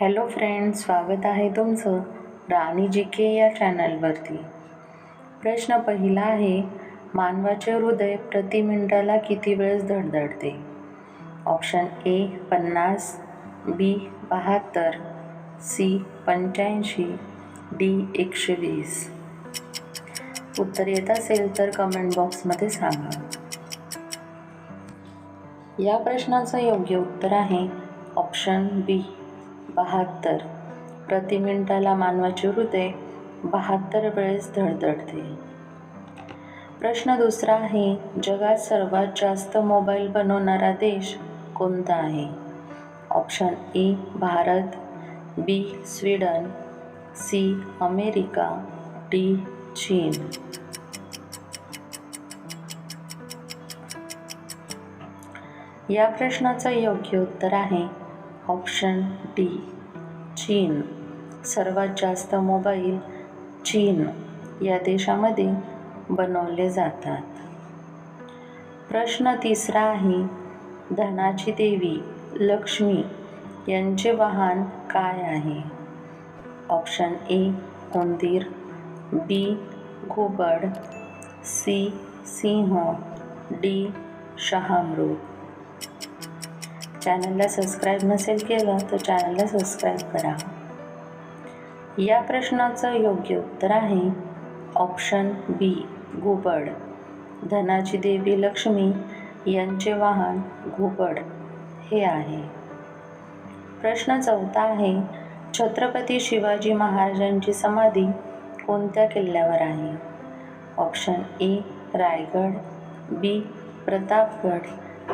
Hello friends स्वागत आहे तुमचं राणी जी के या चॅनलवरती. प्रश्न पहिला आहे मानवाचे हृदय प्रति मिनिटाला किती वेळेस धडधडते? ऑप्शन ए पन्नास बी बहात्तर सी पंच्याऐंशी डी एकशे वीस उत्तर येत असेल तर कमेंट बॉक्समध्ये सांगा. या प्रश्नाचं योग्य उत्तर आहे ऑप्शन बी. बहात्तर. प्रति मिनिटाला मानवाचे हृदय बहात्तर वेळेस धडधडते. प्रश्न दुसरा आहे जगात सर्वात जास्त मोबाईल बनवणारा देश कोणता आहे? Option A Bharat B Sweden C America D चीन. या प्रश्नाचं योग्य उत्तर आहे ऑप्शन डी चीन. सर्वात जास्त मोबाईल चीन या देशामध्ये बनवले जातात. प्रश्न तिसरा आहे धनाची देवी लक्ष्मी यांचे वाहन काय आहे? ऑप्शन ए उंदीर बी घुबड सी सिंह डी शहामृग. चॅनलला सबस्क्राईब नसेल केलं तर चॅनलला सबस्क्राईब करा. या प्रश्नाचं योग्य उत्तर आहे ऑप्शन बी घुबड. धनाची देवी लक्ष्मी यांचे वाहन घुबड. हे आहे. प्रश्न चौथा आहे छत्रपती शिवाजी महाराजांची समाधी कोणत्या किल्ल्यावर आहे? Option A Raigad B Pratapgad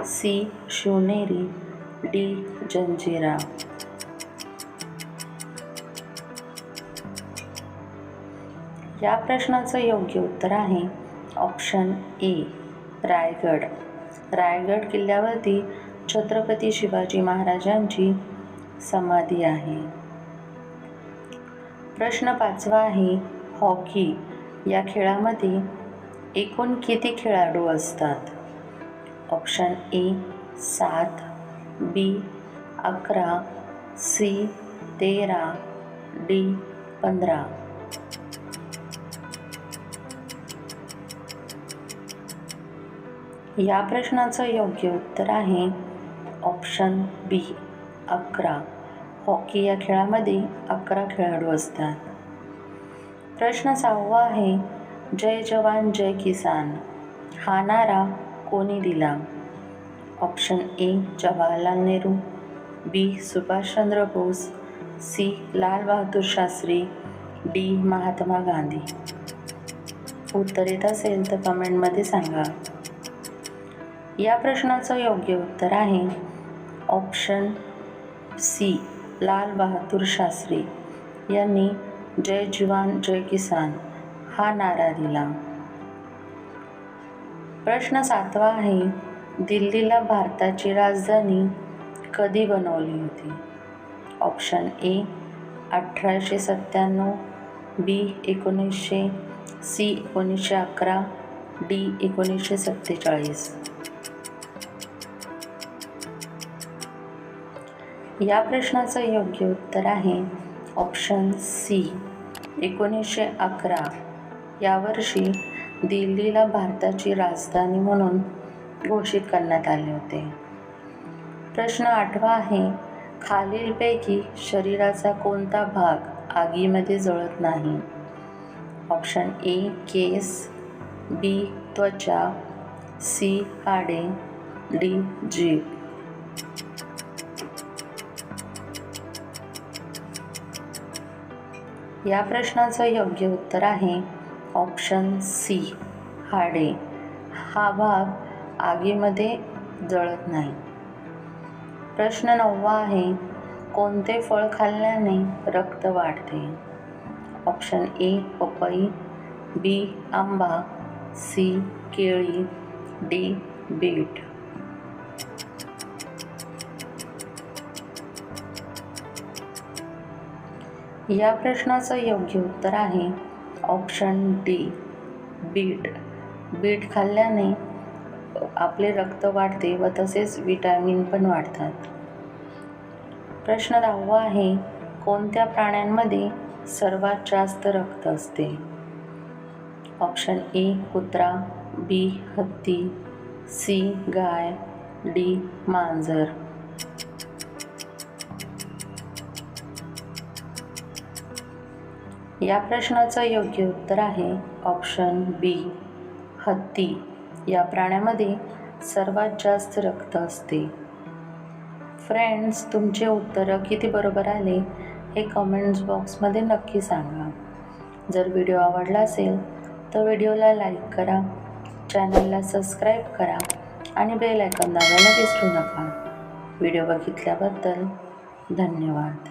C Shivneri. D Janjira. या प्रश्नाचं योग्य उत्तर आहे ऑप्शन ए रायगड. रायगड किल्ल्यावरती छत्रपती शिवाजी महाराजांची समाधी आहे. प्रश्न पाचवा आहे हॉकी. या खेळामध्ये एकूण किती खेळाडू असतात? ऑप्शन ए सात. बी अकरा सी तेरा डी पंधरा. या प्रश्नाचं योग्य उत्तर आहे ऑप्शन बी अकरा. हॉकी या खेळामध्ये अकरा खेळाडू असतात. प्रश्न सहावा आहे जय जवान जय किसान. हा नारा कोणी दिला? Option A Jawaharlal Nehru B Subhashchandra Bose C Lal Bahadur Shastri D Mahatma Gandhi. उत्तर येत असेल तर कमेंटमध्ये सांगा. या प्रश्नाचं योग्य उत्तर आहे ऑप्शन सी लाल बहादूर शास्त्री. यांनी जय जवान जय किसान हा नारा दिला. प्रश्न सातवा आहे दिल्लीला भारताची राजधानी कधी बनवली होती? ऑप्शन ए अठराशे सत्त्याण्णव बी एकोणीसशे सी एकोणीसशे अकरा डी एकोणीसशे सत्तेचाळीस. या प्रश्नाचं योग्य उत्तर आहे ऑप्शन सी एकोणीसशे अकरा. यावर्षी दिल्लीला भारताची राजधानी म्हणून घोषित करण्यात आले होते. प्रश्न आठवा आहे खालीलपैकी शरीराचा कोणता भाग आगीमध्ये जळत नाही? ऑप्शन ए केस बी त्वचा सी हाडे डी जीव या प्रश्नाचं योग्य उत्तर आहे ऑप्शन सी हाडे. हा भाग आगीमध्ये जळत नाही. प्रश्न नववा आहे कोणते फळ खाल्ल्याने रक्त वाढते? ऑप्शन ए पपई बी आंबा सी केळी डी बीट. या प्रश्नाचं योग्य उत्तर आहे ऑप्शन डी बीट. बीट खाल्ल्याने आपले रक्त वाढते व तसेच विटॅमिन पण वाढतात. प्रश्न दहावा आहे कोणत्या प्राण्यांमध्ये सर्वात जास्त रक्त असते? ऑप्शन ए कुत्रा बी हत्ती सी गाय डी मांजर. या प्रश्नाचं योग्य उत्तर आहे ऑप्शन बी हत्ती. या प्राण्यामध्ये सर्वात जास्त रक्त असते. फ्रेंड्स तुमचे उत्तरं किती बरोबर आले हे कमेंट्स बॉक्समध्ये नक्की सांगा. जर व्हिडिओ आवडला असेल तर व्हिडिओला लाईक करा चॅनलला सबस्क्राईब करा आणि बेल आयकॉन दाबायला विसरू नका. व्हिडिओ बघितल्याबद्दल धन्यवाद.